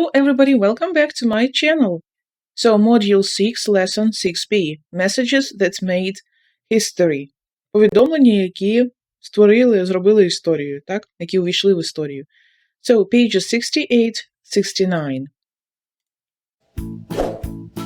Hello everybody, welcome back to my channel. So module 6, lesson 6b. Messages that made history. Повідомлення, які створили, зробили історію, так? Які увійшли в історію. So pages 68-69.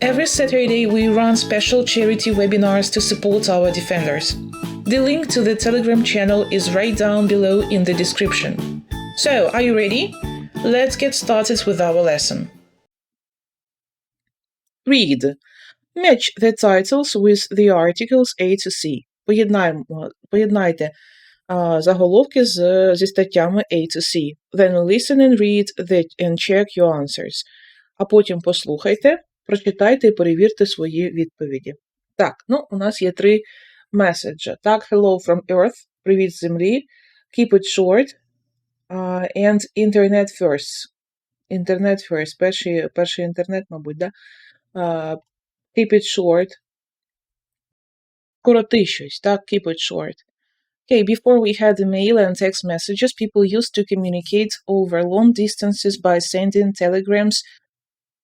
Every Saturday, we run special charity webinars to support our defenders. The link to the Telegram channel is right down below in the description. So, are you ready? Let's get started with our lesson. Read. Match the titles with the articles A to C. Поєднаємо, поєднайте а, заголовки з, зі статтями A to C. Then listen and read the, and check your answers. А потім послухайте, прочитайте і перевірте свої відповіді. Так, ну, у нас є три меседжі. Так, hello from Earth, привіт з землі, keep it short, uh, and internet first. Internet first, перший, перший інтернет, мабуть, да? Uh, keep it short. Короти щось, так, keep it short. Okay, before we had email and text messages, people used to communicate over long distances by sending telegrams uh,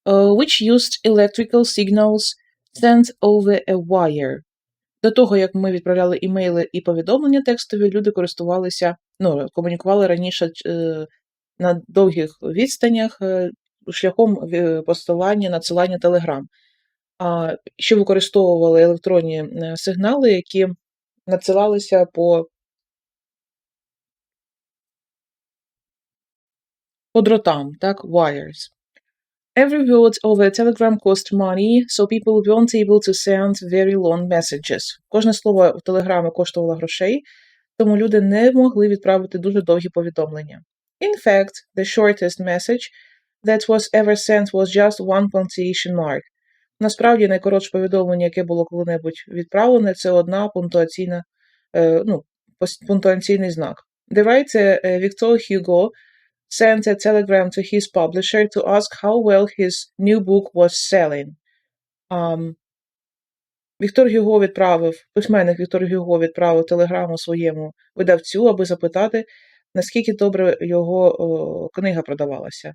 which used electrical signals sent over a wire. До того, як ми відправляли імейли і повідомлення текстові, люди користувалися, ну, комунікували раніше е, на довгих відстанях е, шляхом е, посилання, надсилання телеграм. А ще використовували електронні е, сигнали, які надсилалися по, по дротам, так, wires. Every word a telegram cost money, so people weren't able to send very long messages. Кожне слово в телеграмі коштувало грошей, тому люди не могли відправити дуже довгі повідомлення. In fact, the shortest message that was ever sent was just one punctuation mark. Насправді, найкоротше повідомлення, яке було коли-небудь відправлене, це одна пунктуаційна, е, ну, пунктуаційний знак. The writer uh, Victor Hugo sent a telegram to his publisher to ask how well his new book was selling. Um, Віктор Гюго відправив, письменник Віктор Гюго відправив телеграму своєму видавцю, аби запитати, наскільки добре його о, книга продавалася.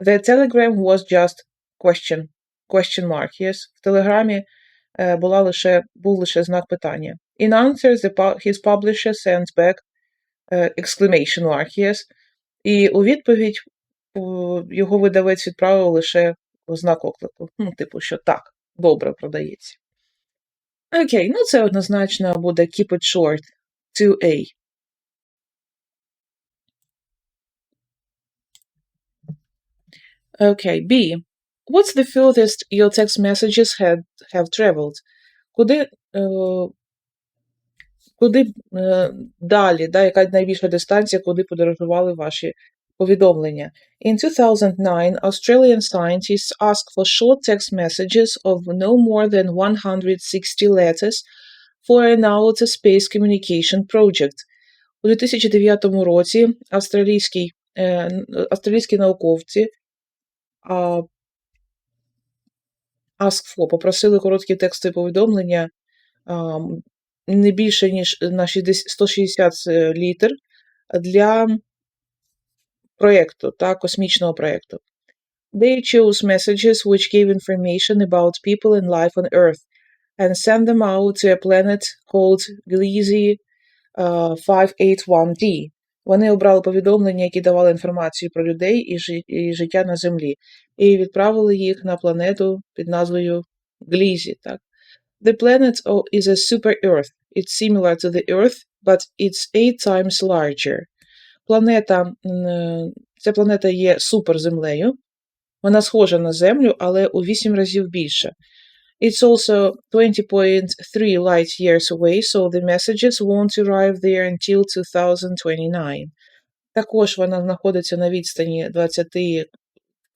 The telegram was just question, question mark, yes. В телеграмі е, була лише, був лише знак питання. In answer, the, his publisher sent back е, exclamation mark, yes. І у відповідь його видавець відправив лише знак оклику. Ну, типу, що так, добре продається. Окей, ну це однозначно буде keep it short 2A. Okay, B. What's the furthest your text messages had have traveled? Куди, е, куди е, далі, да, яка найбільша дистанція, куди подорожували ваші повідомлення? In 2009, Australian scientists asked for short text messages of no more than 160 letters for an outer space communication project. У 2009 році австралійські, е, австралійські науковці а, AskFo попросили короткі текстові повідомлення не більше, ніж на 160 е, літер для проєкту, та, космічного проєкту. They chose messages which gave information about people and life on Earth and sent them out to a planet called Gliese uh, 581d. Вони обрали повідомлення, які давали інформацію про людей і життя на Землі, і відправили їх на планету під назвою Глізі. Так? The planet is a super-Earth. It's similar to the Earth, but it's eight times larger. Планета, е, ця планета є суперземлею. Вона схожа на Землю, але у 8 разів більше. It's also 20.3 light years away, so the messages won't arrive there until 2029. Також вона знаходиться на відстані 20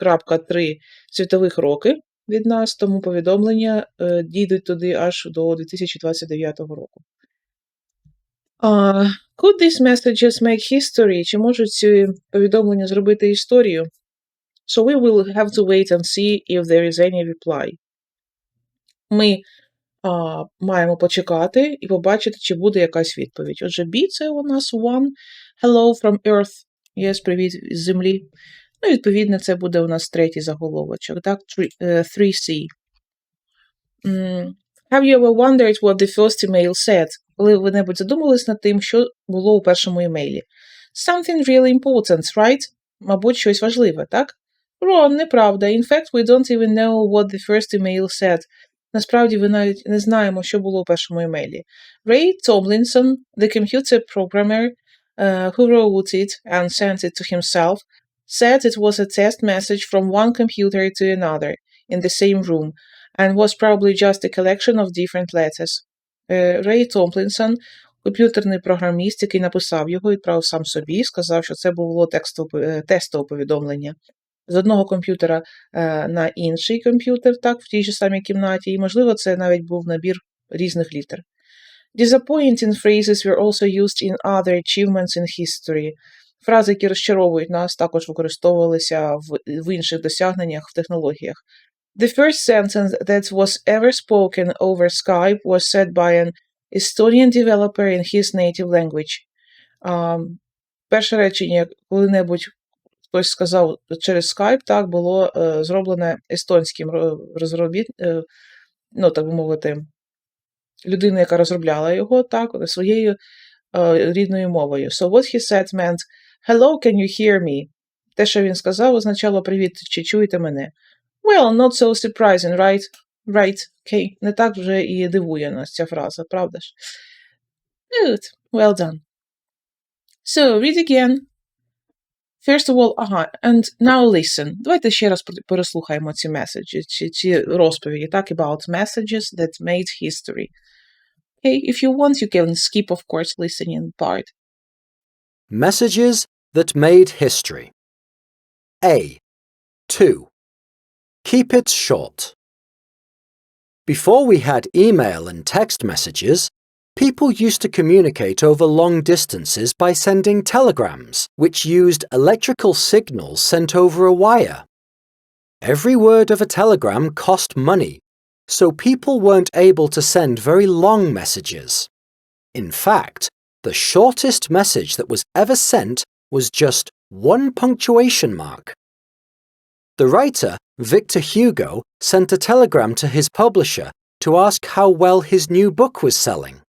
2,3 світових роки від нас, тому повідомлення е, дійдуть туди аж до 2029 року. Uh, could these messages make history? Чи можуть ці повідомлення зробити історію? So we will have to wait and see if there is any reply. Ми а, маємо почекати і побачити, чи буде якась відповідь. Отже, B це у нас one. Hello from Earth. Yes, привіт з землі. Ну, відповідно, це буде у нас третій заголовочок. Так, 3C. Mm. Have you ever wondered what the first email said? Коли ви небудь задумались над тим, що було у першому імейлі? Something really important, right? Мабуть, щось важливе, так? Wrong, неправда. In fact, we don't even know what the first email said. Насправді, ви навіть не знаємо, що було у першому імейлі. Ray Tomlinson, the computer programmer uh, who wrote it and sent it to himself, said it was a test message from one computer to another in the same room and was probably just a collection of different letters. Рей Томплінсон, комп'ютерний програміст, який написав його, відправив сам собі, сказав, що це було тестове повідомлення з одного комп'ютера на інший комп'ютер, так, в тій ж самій кімнаті, і, можливо, це навіть був набір різних літер. Disappointing phrases were also used in other achievements in history. Фрази, які розчаровують нас, також використовувалися в, в інших досягненнях в технологіях. The first sentence that was ever spoken over Skype was said by an Estonian developer in his native language. Um, перше речення, коли-небудь хтось сказав через Skype, так, було е, зроблене естонським розробіт, е, ну, так би мовити, людиною, яка розробляла його, так, своєю е, рідною мовою. So what he said meant Hello, can you hear me? Те, що він сказав, означало привіт, чи чуєте мене? Well, not so surprising, right? Right, okay. Не так вже і дивує нас ця фраза, правда ж? Good, well done. So, read again. First of all, ага, and now listen. Давайте ще раз переслухаємо ці меседжі, ці, ці розповіді, так, about messages that made history. Okay, if you want, you can skip, of course, listening part. Messages that made history. A. 2. Keep it short. Before we had email and text messages, people used to communicate over long distances by sending telegrams, which used electrical signals sent over a wire. Every word of a telegram cost money, so people weren't able to send very long messages. In fact, the shortest message that was ever sent was just one punctuation mark. The writer, Victor Hugo, sent a telegram to his publisher to ask how well his new book was selling.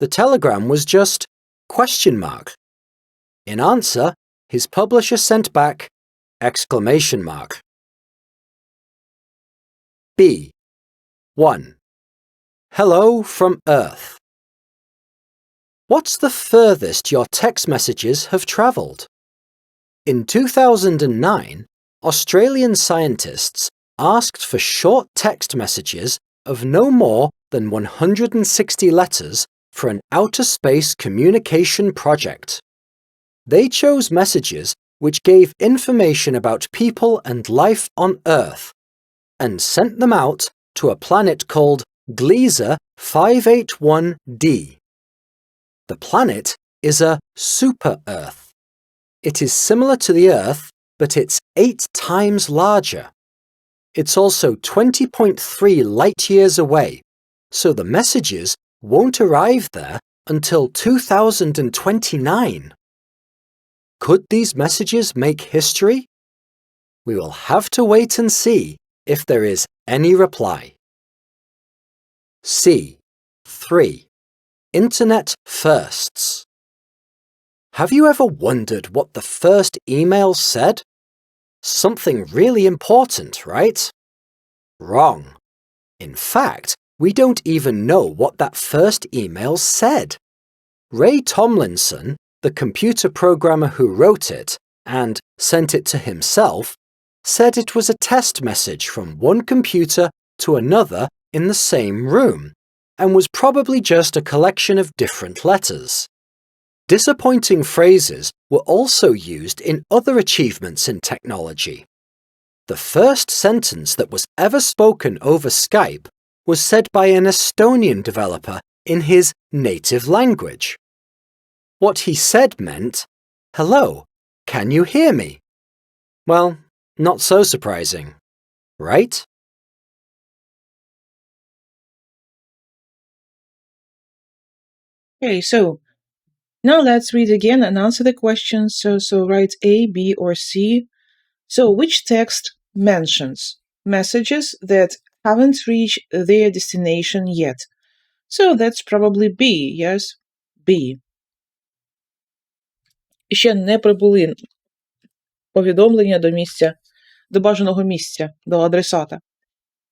The telegram was just question mark. In answer, his publisher sent back exclamation mark. B. 1. Hello from Earth. What's the furthest your text messages have travelled? In 2009, Australian scientists asked for short text messages of no more than 160 letters for an outer space communication project. They chose messages which gave information about people and life on Earth and sent them out to a planet called Gliese 581d. The planet is a super Earth. It is similar to the Earth, but it's eight times larger. It's also 20.3 light years away, so the messages won't arrive there until 2029. Could these messages make history? We will have to wait and see if there is any reply. C. 3. Internet firsts. Have you ever wondered what the first email said? Something really important, right? Wrong. In fact, we don't even know what that first email said. Ray Tomlinson, the computer programmer who wrote it and sent it to himself, said it was a test message from one computer to another in the same room and was probably just a collection of different letters. Disappointing phrases were also used in other achievements in technology. The first sentence that was ever spoken over Skype was said by an Estonian developer in his native language. What he said meant, Hello, can you hear me? Well, not so surprising, right? Okay, so now let's read again and answer the questions. So, so write A, B, or C. So, which text mentions messages that haven't reached their destination yet? So that's probably B, yes? B. І ще не прибули повідомлення до місця, до бажаного місця, до адресата.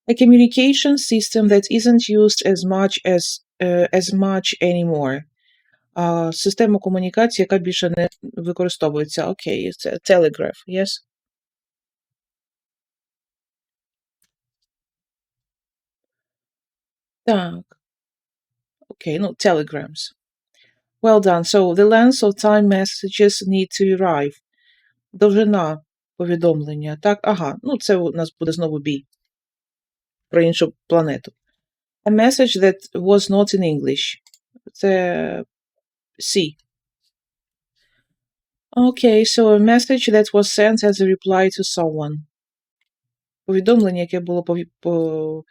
A communication system that isn't used as much as, uh, as much anymore. А, система комунікації, яка більше не використовується. Окей, це telegraph, yes? Так. Окей, ну, telegrams. Well done. So the length of time messages need to arrive. Довжина повідомлення. Так, ага. Ну, це у нас буде знову B. Про іншу планету. A message that was not in English. Це C. Okay, so a message that was sent as a reply to someone. Повідомлення, яке було пові- по...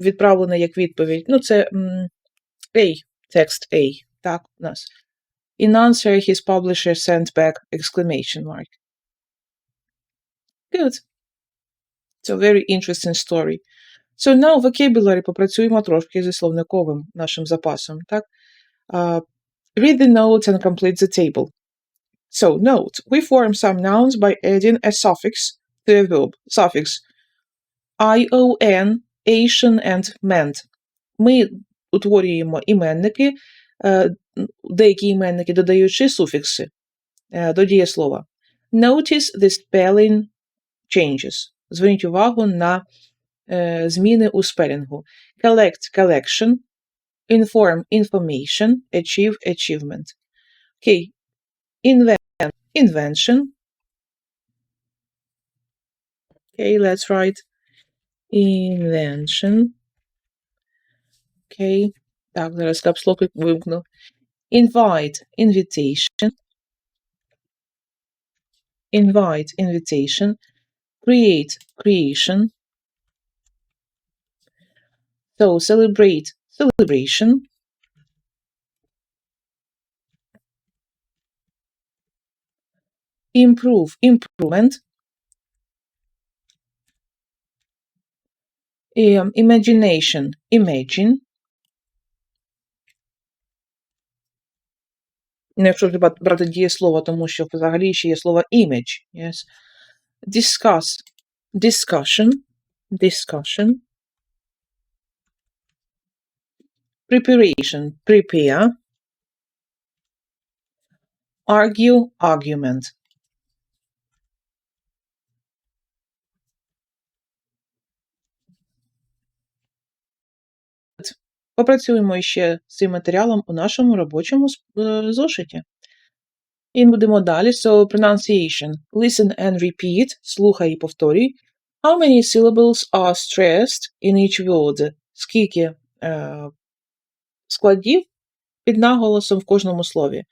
відправлене як відповідь. Ну, це м, A, текст A. Так, у нас. In answer, his publisher sent back exclamation mark. Good. It's a very interesting story. So now vocabulary попрацюємо трошки зі словниковим нашим запасом, так? Uh, read the notes and complete the table. So, note, we form some nouns by adding a suffix to a verb. Suffix ion, ation and meant. Ми утворюємо іменники, е, деякі іменники, додаючи суфікси е, до дієслова. Notice the spelling changes. Зверніть увагу на е, зміни у спелінгу. Collect collection, inform information, achieve achievement. Окей. Invent invention. Okay, let's write invention. Окей. Так, зараз капслоки вимкну. Invite invitation. Invite invitation. Create creation. So celebrate celebration. Improve improvement. Um, imagination imagine. Не якщо треба брати дієслово, тому що взагалі ще є слово image. Yes. Discuss discussion. Discussion. Preparation prepare. Argue argument. Попрацюємо ще з цим матеріалом у нашому робочому е, зошиті. І будемо далі. So, pronunciation. Listen and repeat. Слухай і повторюй. How many syllables are stressed in each word? Скільки е, складів під наголосом в кожному слові?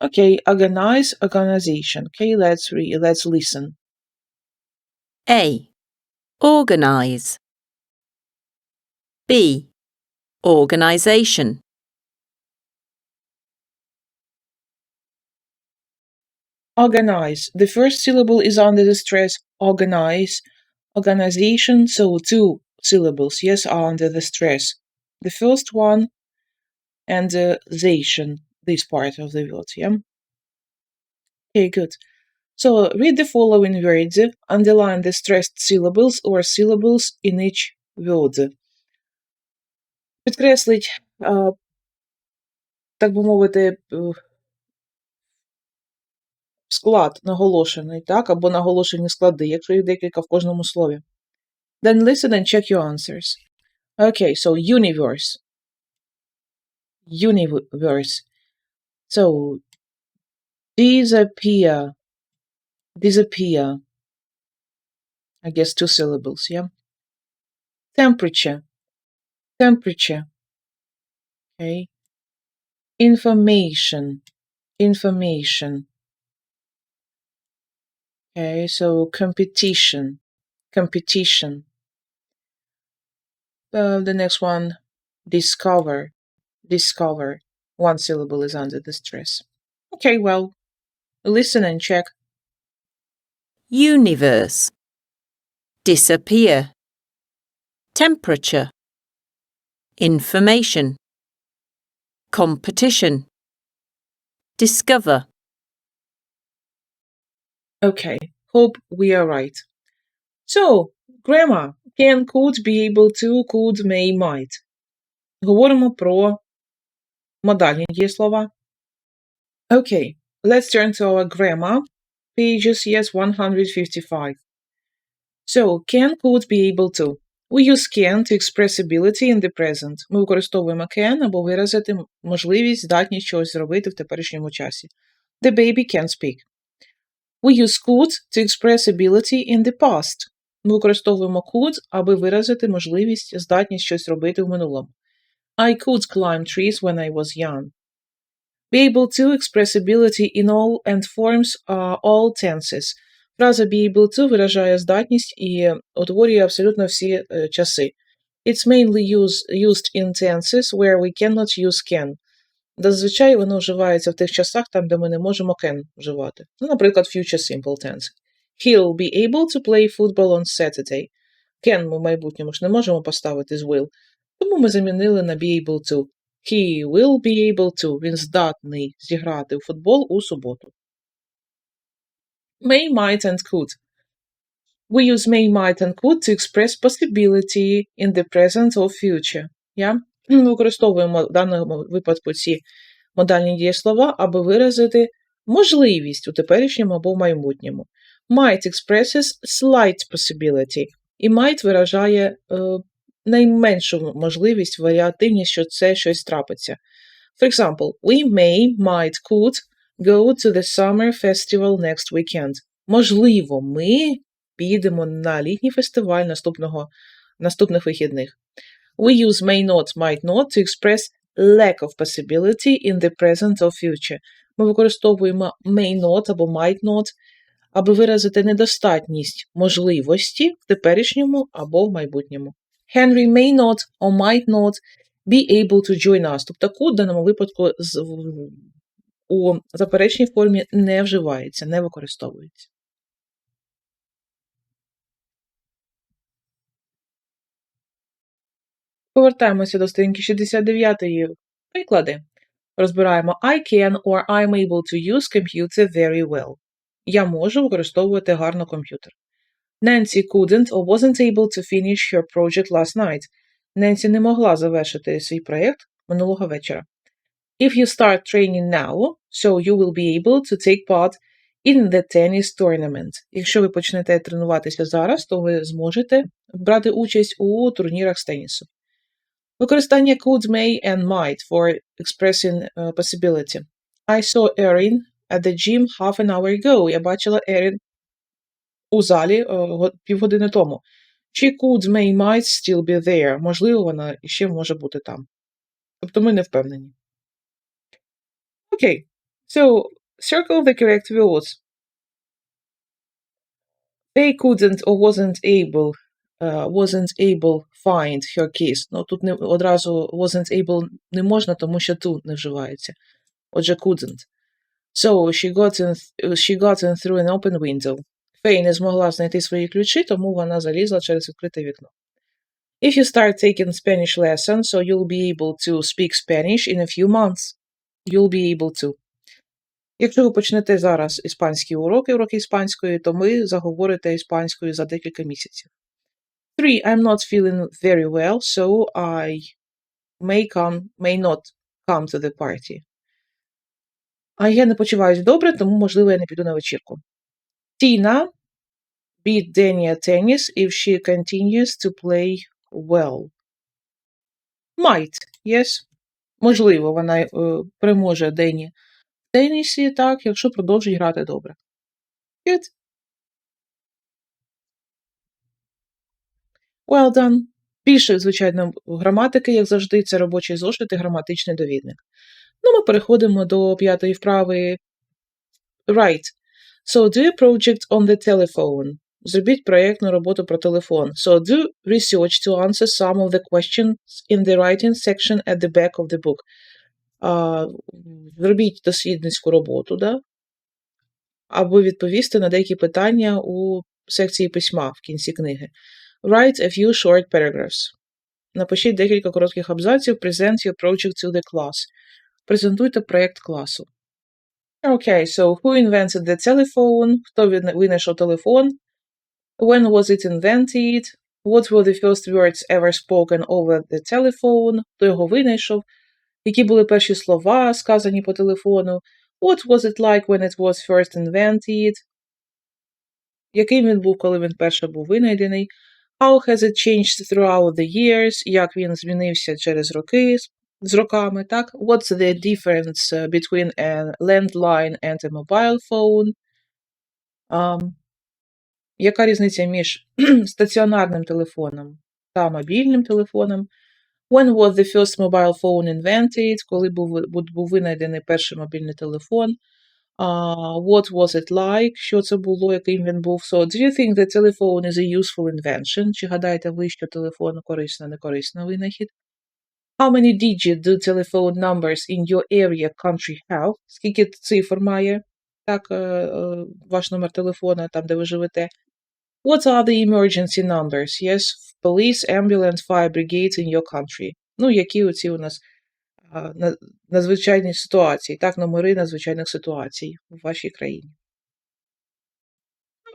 Окей, organize, organization. Okay, let's read, let's listen. A. Organize. B. Organization. Organize. The first syllable is under the stress. Organize. Organization. So two syllables, yes, are under the stress. The first one and the zation, this part of the word, yeah? Okay, good. So read the following words. Underline the stressed syllables or syllables in each word. Підкреслить, так би мовити, е, склад наголошений, так, або наголошені склади, якщо їх декілька в кожному слові. Then listen and check your answers. Okay, so universe. Universe. So disappear. Disappear. I guess two syllables, yeah? Temperature. Temperature. Okay. Information. Information. Okay, so competition. Competition. Uh, the next one, discover Discover. One syllable is under the stress. Okay, well, listen and check. universe, disappear, temperature, information, competition, discover, Okay, hope we are right. So, grammar. Can, could, be able to, could, may, might. Говоримо про модальні дієслова. Okay, let's turn to our grammar. Pages, yes, 155. So, can, could, be able to. We use can to express ability in the present. Ми використовуємо can, аби виразити можливість, здатність щось зробити в теперішньому часі. The baby can speak. We use could to express ability in the past. Ми використовуємо could, аби виразити можливість, здатність щось робити в минулому. I could climb trees when I was young. Be able to express ability in all and forms uh, all tenses. Фраза be able to виражає здатність і утворює абсолютно всі е, часи. It's mainly use, used in tenses where we cannot use can. Зазвичай воно вживається в тих часах, там, де ми не можемо can вживати. Ну, наприклад, future simple tense. He'll be able to play football on Saturday. Can ми в майбутньому ж не можемо поставити з will, Тому ми замінили на be able to. He will be able to. Він здатний зіграти в футбол у суботу. May, might and could. We use may, might and could to express possibility in the present or future. Yeah? Використовуємо в даному випадку ці модальні дієслова, аби виразити можливість у теперішньому або в майбутньому. Might expresses slight possibility, і might виражає е, найменшу можливість, варіативність, що це щось трапиться. For example, we may, might, could go to the summer festival next weekend. Можливо, ми підемо на літній фестиваль наступного, наступних вихідних. We use may not, might not to express lack of possibility in the present or future. Ми використовуємо may not або might not, аби виразити недостатність можливості в теперішньому або в майбутньому. Henry may not or might not be able to join us. Тобто could в даному випадку у заперечній формі не вживається, не використовується. Повертаємося до сторінки 69. Приклади. Розбираємо I can or I'm able to use computer very well. Я можу використовувати гарно комп'ютер. Nancy couldn't or wasn't able to finish her project last night. Ненсі не могла завершити свій проєкт минулого вечора. If you start training now, so you will be able to take part in the tennis tournament. Якщо ви почнете тренуватися зараз, то ви зможете брати участь у турнірах з тенісу. Використання could, may and might for expressing uh, possibility. I saw Erin at the gym half an hour ago. Я бачила Ерін у залі е, півгодини тому. She could, may, might still be there. Можливо, вона іще може бути там. Тобто ми не впевнені. Окей. So, circle the correct words. They couldn't or wasn't able uh, wasn't able find her keys. Ну, тут не, одразу wasn't able не можна, тому що тут не вживається. Отже, couldn't. So, she got in, she got in through an open window. Фей не змогла знайти свої ключі, тому вона залізла через відкрите вікно. If you start taking Spanish lessons, so you'll be able to speak Spanish in a few months. You'll be able to. Якщо ви почнете зараз іспанські уроки, уроки іспанської, то ми заговорите іспанською за декілька місяців. Three, I'm not feeling very well, so I may come, may not come to the party. А я не почуваюсь добре, тому, можливо, я не піду на вечірку. Tina beat Danny at tennis if she continues to play well. Might, yes. Можливо, вона е, переможе Дені в тенісі, так, якщо продовжить грати добре. Good. Well done. Більше, звичайно, граматики, як завжди, це робочий зошит і граматичний довідник. Ну, ми переходимо до п'ятої вправи. Right. So do a project on the telephone. Зробіть проєктну роботу про телефон. So do research to answer some of the questions in the writing section at the back of the book. Зробіть дослідницьку роботу, да? або відповісти на деякі питання у секції письма в кінці книги. Write a few short paragraphs. Напишіть декілька коротких абзаців. Present your project to the class. Презентуйте проєкт класу. Okay, so who invented the telephone? Хто винайшов телефон? When was it invented? What were the first words ever spoken over the telephone? Хто його винайшов? Які були перші слова, сказані по телефону? What was it like when it was first invented? Яким він був, коли він перше був винайдений? How has it changed throughout the years? Як він змінився через роки, з- роками, так? What's the difference uh, between a landline and a mobile phone? Um, яка різниця між стаціонарним телефоном та мобільним телефоном? When was the first mobile phone invented? Коли був, був винайдений перший мобільний телефон? Uh, what was it like? Що це було, яким він був? So, do you think the telephone is a useful invention? Чи гадаєте ви, що телефон корисна, не корисна винахід? How many digits do telephone numbers in your area country have? Скільки цифр має так, е, е, ваш номер телефона, там, де ви живете? What are the emergency numbers? Yes, police, ambulance, fire brigades in your country. Ну, які оці у нас надзвичайні ситуації, так, номери надзвичайних ситуацій в вашій країні.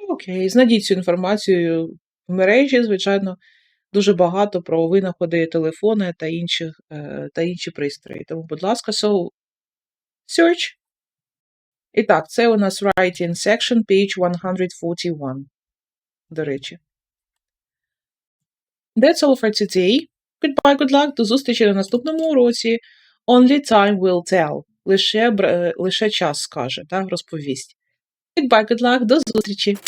Окей, знайдіть цю інформацію в мережі, звичайно, дуже багато про винаходи телефони та, інших, е, та інші пристрої. Тому, будь ласка, so search. І так, це у нас writing section, page 141, до речі. That's all for today. Goodbye, good luck. До зустрічі на наступному уроці. Only time will tell. Лише, е, лише час скаже, так, розповість. Goodbye, good luck. До зустрічі.